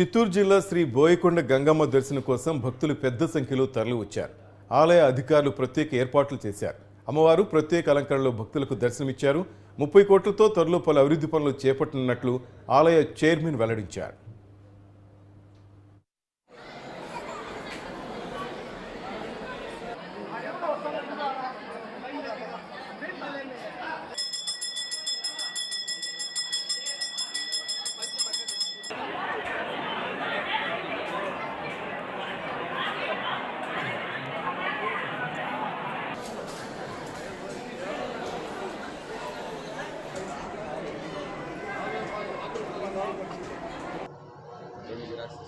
చిత్తూరు జిల్లా శ్రీ బోయకొండ గంగమ్మ దర్శనం కోసం భక్తులు పెద్ద సంఖ్యలో తరలి వచ్చారు. ఆలయ అధికారులు ప్రత్యేక ఏర్పాట్లు చేశారు. అమ్మవారు ప్రత్యేక అలంకరణలో భక్తులకు దర్శనమిచ్చారు. ముప్పై కోట్లతో త్వరలో పలు అభివృద్ధి పనులు చేపట్టనున్నట్లు ఆలయ చైర్మన్ వెల్లడించారు. gracias.